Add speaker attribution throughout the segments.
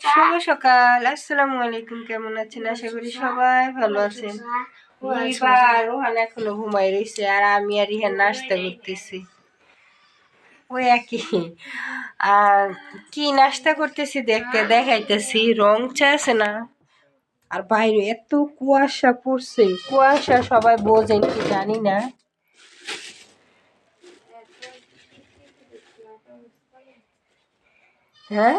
Speaker 1: শুভ সকাল আসসালামু আলাইকুম কেমন আছেন? আশা করি সবাই ভালো আছেন। আর এখনও ঘুমাই রয়েছে আর আমি আর ইহান নাস্তা করতেছি। ওই একই। আর কি নাস্তা করতেছি দেখতে দেখাইতেছি রং চা আছে না? আর বাইরে এত কুয়াশা পড়ছে। কুয়াশা সবাই বোঝেন কি জানি না। হ্যাঁ?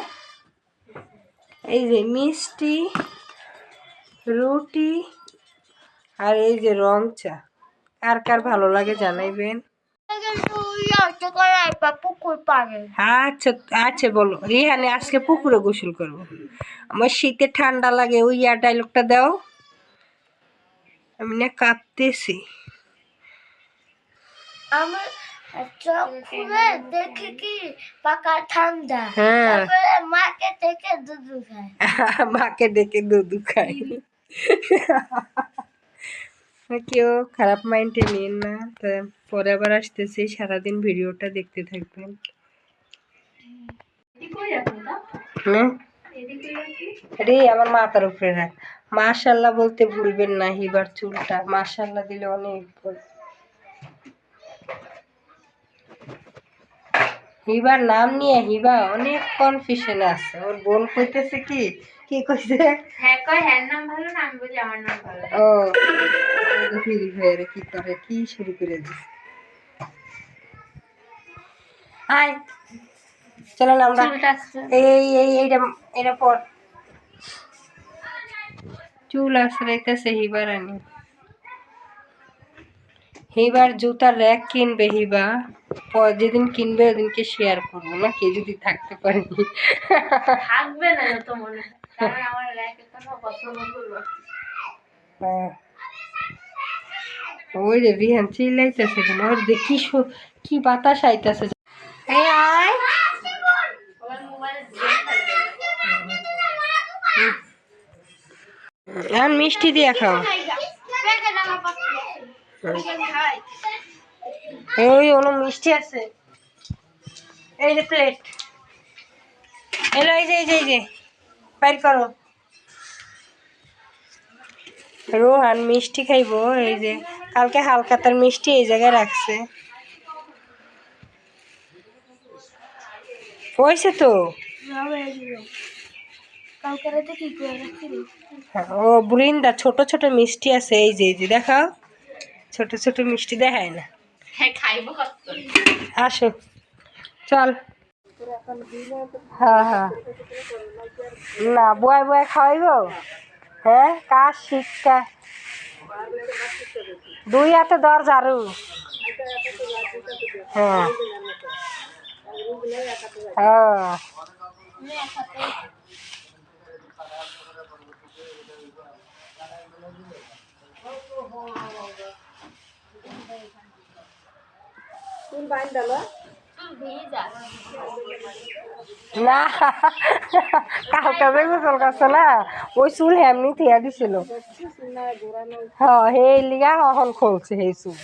Speaker 1: এই যে মিষ্টি, রুটি আর এই যে রং চা। কার কার ভালো লাগে জানাইবেন?
Speaker 2: পুকুর
Speaker 1: আচ্ছা আচ্ছা বলো। আজকে পুকুরে গোসল করব। আমার শীতে ঠান্ডা লাগে, ওই ডায়লগটা দাও। আমি না কাঁপতেছি।
Speaker 2: আমার চোখ খুলে দেখি কি পাকা ঠান্ডা?
Speaker 1: হ্যাঁ।
Speaker 2: তারপরে মাকে দুধু খায়।
Speaker 1: মাকে ডেকে দুধু খাই কেউ খারাপ মাইন্ডে নিন না। পরে আবার আসতেছি সারাদিন ভিডিওটা দেখতে থাকবেন। রে আমার মাথার উপরে রাখ। মাশাল্লাহ বলতে ভুলবেন না হিবার চুলটা। মাশাল্লাহ দিলে অনেক হিবার নাম নিয়ে হিবা অনেক কনফিউশন আছে। ওর বোন কইতেছে কি? কি কইছে?
Speaker 2: হ্যাঁ কয় হ্যাঁ নাম ভালো না? আমি বলি আমার নাম ভালো
Speaker 1: ও ফিরি হয়ে কি করে কি শুরু করে দিছে? হাই চলো না আমরা এই এই এইটা এটা পর। চুল আশ্রাইতেছে হিবার আনি। হিবার জুতা র্যাক কিনবে হিবা। যেদিন কিনবে ওদিনকে শেয়ার করব না? কে যদি থাকতে পারি।
Speaker 2: থাকবে না যত মনে আমার
Speaker 1: হ্যাঁ। ওই রে রিহান চিল্লাইতেছে কেন? ওর দেখি সু- কি বাতাস আইতাছে। এই আয়।
Speaker 2: আমার মোবাইলে
Speaker 1: এখন মিষ্টি দিয়ে খাও। এই হলো মিষ্টি আছে। এই যে প্লেট এলো এই যে এই যে এই যে বাইর করো। রোহান মিষ্টি খাইবো এই যে কালকে হালকা তার মিষ্টি এই জায়গায় রাখছে। হয়েছে তো? হ্যাঁ, ও বৃন্দা ছোট ছোট মিষ্টি আছে এই যে এই যে দেখাও। ছোট ছোট মিষ্টি দেখায় না। আসো। চল। হ্যাঁ হ্যাঁ। না বয় বয় খাওয়াইব? হ্যাঁ কাজ শিক্ষা? দুই হাতে দর ঝাড়ু। হ্যাঁ। হ্যাঁ। না। কালকে যে গোসল করছে না। ওই চুল এমনি থিয়া দিছিল। হ্যাঁ সেই লিগা এখন খুলছে সেই চুল।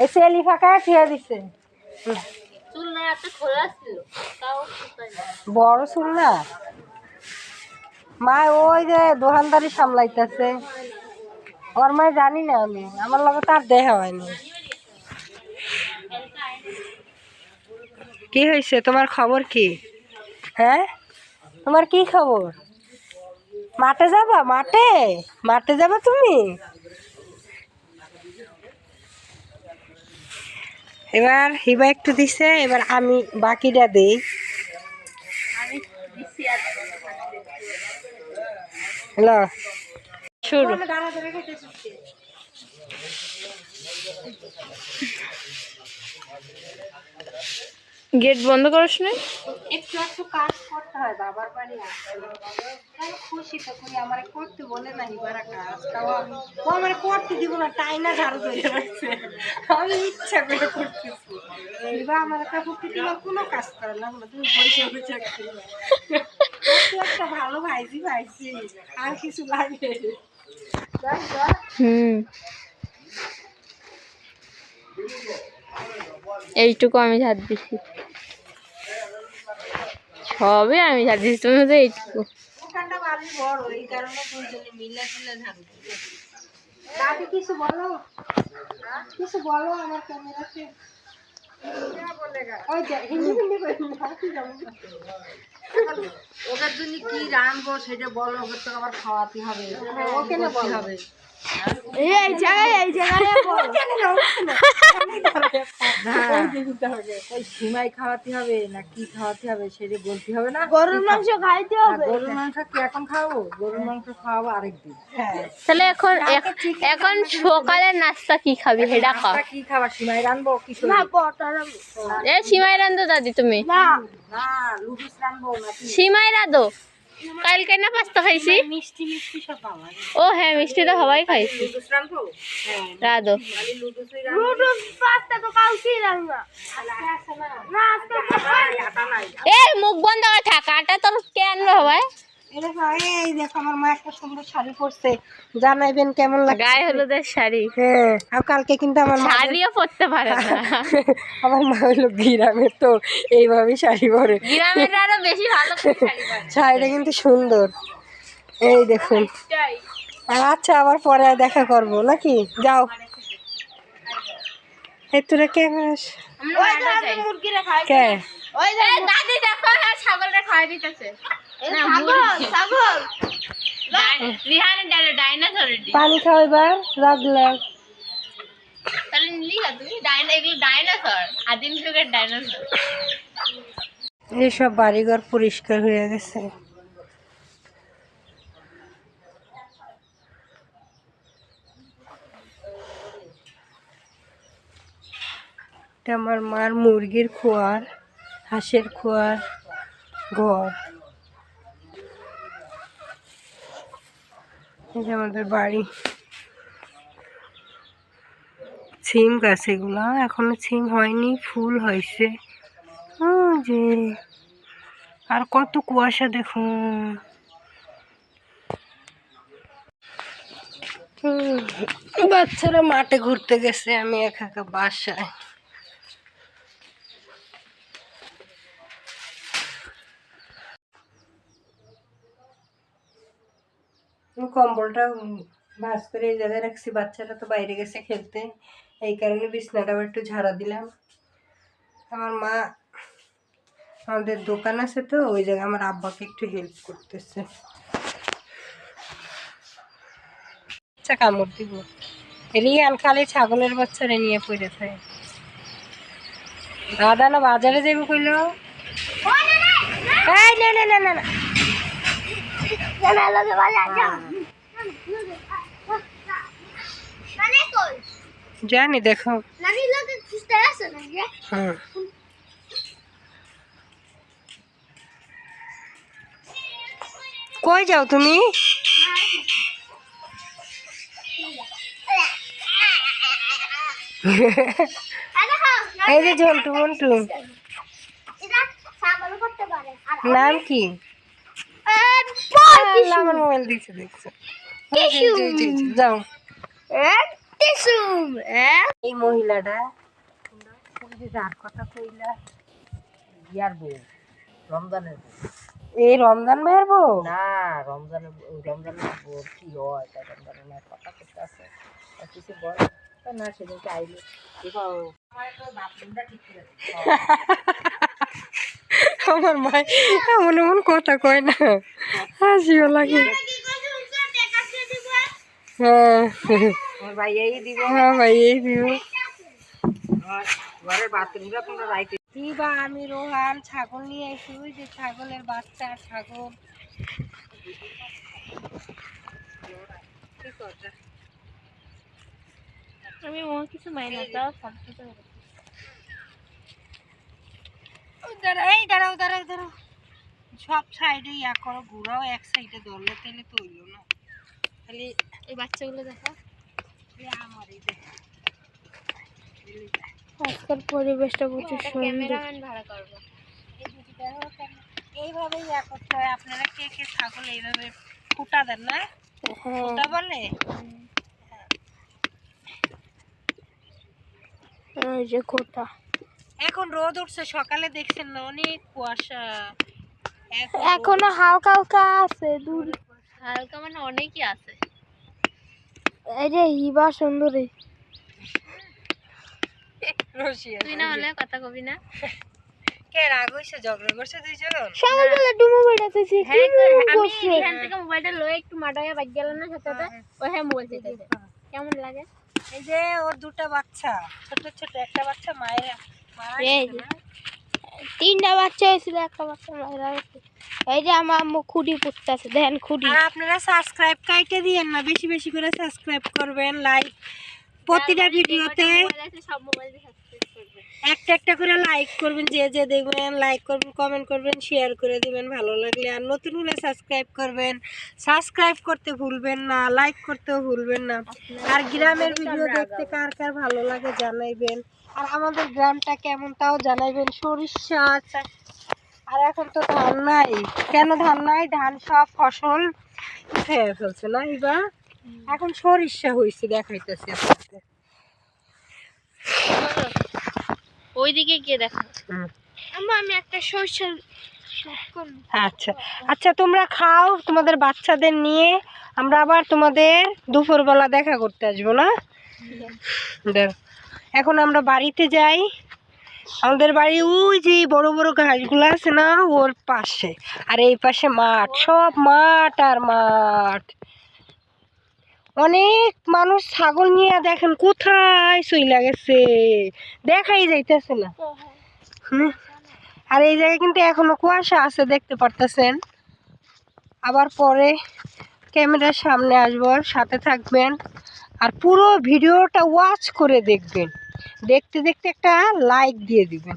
Speaker 1: এই চেলি ফাঁকা থিয়া দিছে। বড় চুল না। মা ওই যে দোকানদারি সামলাইতেছে। ওর মায় জানি না আমি। আমার লগে তার দেখা হয়নি। কি হয়েছে? তোমার খবর কি? হ্যাঁ? তোমার কি খবর? মাঠে যাবা? মাঠে? মাঠে যাবা তুমি? এবার হিবা একটু দিছে এবার আমি বাকিটা দিই।
Speaker 2: আমি
Speaker 1: হ্যালো। শুরু।
Speaker 2: গেট বন্ধ করার সময়
Speaker 1: একটু একটু কাজ করতে হয় বাবার বাড়ি খুশি তো করি আমার করতে বলে না হিবার কাজ তাও আমি ও আমার করতে দিব না তাই না ঝাড়ু ধরে রাখছে আমি ইচ্ছা করে করতেছি। হিবা আমার একটা করতে দিবার কোনো কাজ করে না তুমি বসে বসে। একটা ভালো ভাইজি ভাইজি আর কিছু লাগে
Speaker 2: হুম। এইটুকু আমি হাত দিছি। হবে আমি জানি তুমি তো এইটুকু।
Speaker 1: কিছু বলো? কিছু বলো আমার ক্যামেরাতে? ওই হিন্দি হিন্দি করে
Speaker 3: ওদের জন্য কি রানবো সেটা বলো ওদের তো আবার খাওয়াতে হবে
Speaker 1: ওকে না
Speaker 3: হবে।
Speaker 2: এই জায়গায় এই জায়গায়
Speaker 3: ওই খাওয়াতে হবে না কি খাওয়াতে হবে সেটা বলতে হবে না।
Speaker 2: গরুর মাংস খাইতে
Speaker 3: আর গরুর মাংস কি এখন খাওয়াবো? গরুর মাংস খাওয়াবো আরেকদিন।
Speaker 1: হ্যাঁ।
Speaker 2: তাহলে এখন এখন সকালের নাস্তা কি খাবি হেডা খা
Speaker 3: কি খাবার সীমাই রানবো কি
Speaker 2: এ সিমাই রান্ধো দাদি তুমি।
Speaker 3: না। রানবো
Speaker 2: সিমাই রাধো? কালকে না পাস্তা খাইছি?
Speaker 1: মিষ্টি মিষ্টি সব
Speaker 2: ও হ্যাঁ মিষ্টি তো সবাই খাইছি রাধো। পাস্তা তো এই মুখ বন্ধ করে থাক আটা তোর কেন আনবে সবাই
Speaker 1: এই দেখো আমার মা একটা সুন্দর শাড়ি পরছে। জানাইবেন কেমন লাগে
Speaker 2: গায়ে হলুদের শাড়ি।
Speaker 1: হ্যাঁ আর কালকে কিন্তু আমার
Speaker 2: শাড়িও পরতে পারে না।
Speaker 1: আমার মা হলো গ্রামের তো এইভাবেই শাড়ি পরে।
Speaker 2: গ্রামের আরও বেশি ভালো করে শাড়ি পরে।
Speaker 1: শাড়িটা কিন্তু সুন্দর। এই দেখুন। আচ্ছা আবার পরে দেখা করব নাকি? যাও। এই তোরা কে খাস?
Speaker 2: মুরগিরে খাই
Speaker 1: কে?
Speaker 2: ওই দাদি দেখো হ্যাঁ ছাগলরে খাওয়াই দিতেছে। ডাইনোসর
Speaker 1: পানি খাও এবার রাখলাম
Speaker 2: তাহলে নিলি না তুমি ডাইনো এগুলো ডাইনোসর আদিম যুগের ডাইনোসর।
Speaker 1: এইসব বাড়িঘর পরিষ্কার হয়ে গেছে। আমার মার মুরগির খোয়ার হাঁসের খোয়ার ঘর। যে আমাদের বাড়ি। ছিম গাছ এগুলা, এখনও ছিম হয়নি, ফুল হয়েছে। যে আর কত কুয়াশা দেখুন। বাচ্চারা মাঠে ঘুরতে গেছে, আমি একা একা বাসায়। কম্বলটা ভাঁজ করে এই জায়গায় রাখছি বাচ্চারা তো বাইরে গেছে খেলতে এই কারণে বিছনাটা আবার একটু ঝাড়া দিলাম আমার মা আমাদের দোকান আছে তো ওই জায়গায় আমার আব্বাকে একটু হেল্প করতেছে আচ্ছা কামড় দিব রিয়ান খালি ছাগলের বাচ্চারে নিয়ে পড়ে থাকে দাদা না বাজারে যাবি কইল না না না না না জানি দেখো। হুম কই যাও তুমি? এই যে ঝন্টু মন্টু নাম কি? আমার মোবাইল দিচ্ছে দেখছ। যাও। এই মহিলাটা যার কথা কইলা
Speaker 3: ইয়ার বউ রমজানের
Speaker 1: এই রমজান ভাইয়ের বউ?
Speaker 3: না রমজানের রমজানের বউ কি হয় তা রমজানের মায়ের কথা করতে আছে। কিছু বল? না সেদিনকে আইলে। দেখো আমার একটু বাথরুমটা ঠিক করে দাও।
Speaker 1: আমার মা এমন এমন কথা কয় না। হাসিও লাগে। হ্যাঁ।
Speaker 3: আমার ভাই এই দিব।
Speaker 1: হ্যাঁ ভাই এই
Speaker 3: ঘরের বাথরুমটা তোমরা রাইতে
Speaker 1: কি আমি রোহান ছাগল নিয়ে এসি ওই যে ছাগলের বাচ্চা ছাগল।
Speaker 2: আমি ও কিছু মাইনা দাও
Speaker 1: এই দাঁড়াও দাঁড়াও দাঁড়াও। সব সাইডে ইয়া করো ঘুরাও এক সাইডে ধরলে তাহলে তো হইল না। খালি
Speaker 2: এই বাচ্চাগুলো দেখো।
Speaker 1: খালি আমারই দেখো।
Speaker 2: আজকাল পরিবেশটা প্রচুর ক্যামেরাম্যান ভাড়া করব।
Speaker 1: এই দুটি দেখো কেমন- এইভাবেই ইয়া করতে হয়। আপনারা কে কে ছাগল এইভাবে ফুটা দেন না? ফুটা বলে?
Speaker 2: ওই যে
Speaker 1: এখন রোদ উঠছে সকালে দেখছেন না অনেক কুয়াশা।
Speaker 2: এখনও হালকা হালকা আছে দূর হালকা মানে অনেকই আছে। এই যে হিবা সুন্দরী। তুই না হলে কথা কবি না?
Speaker 1: কে রাগ হইছে ঝগড়া করছে দুইজন
Speaker 2: সকালবেলা ডুমো বেড়াতেছি হ্যাঁ আমি এখান থেকে মোবাইলটা লয়ে একটু গেল না সাথে হ্যাঁ মোবাইল চাইতেছে কেমন লাগে?
Speaker 1: এই যে ওর দুটো বাচ্চা ছোট ছোট একটা বাচ্চা মায়ের?
Speaker 2: তিনটা বাচ্চা হয়েছিল একটা বাচ্চা মারা গেছে এই যে আমার আম্মু খুঁড়ি পুঁততেছে দেখেন খুঁড়ি
Speaker 1: আর আপনারা সাবস্ক্রাইব কাইটে দিয়েন না বেশি বেশি করে সাবস্ক্রাইব করবেন লাইক প্রতিটা ভিডিওতে একটা একটা করে লাইক করবেন যে যে দেখবেন লাইক করবেন কমেন্ট করবেন শেয়ার করে দিবেন ভালো লাগলে। আর নতুন হলে সাবস্ক্রাইব করবেন। সাবস্ক্রাইব করতে ভুলবেন না লাইক করতেও ভুলবেন না। আর গ্রামের ভিডিও দেখতে কার কার ভালো লাগে জানাইবেন। আর আমাদের গ্রামটা কেমন তাও জানাইবেন। সরিষা আর এখন তো ধান নাই। কেন ধান নাই? ধান সব ফসল খেয়ে ফেলছে না এবার এখন সরিষা হয়েছে দেখাইতেছি আপনাদের
Speaker 2: ওইদিকে গিয়ে দেখো। আমি একটা সরষের
Speaker 1: আচ্ছা। আচ্ছা তোমরা খাও তোমাদের বাচ্চাদের নিয়ে। আমরা আবার তোমাদের দুপুরবেলা দেখা করতে আসব না? দেখ। এখন আমরা বাড়িতে যাই। আমাদের বাড়ি ওই যে বড় বড় ঘাসগুলো আছে না, ওর পাশে। আর এই পাশে মাঠ, সব মাঠ আর মাঠ। অনেক মানুষ ছাগল নিয়ে দেখেন কোথায় চইলা গেছে। দেখাই যাইতেছে না। আর এই জায়গায় কিন্তু এখনও কুয়াশা আছে, দেখতে পারতেছেন। আবার পরে ক্যামেরার সামনে আসব, সাথে থাকবেন। আর পুরো ভিডিওটা ওয়াচ করে দেখবেন। দেখতে দেখতে একটা লাইক দিয়ে দিবেন।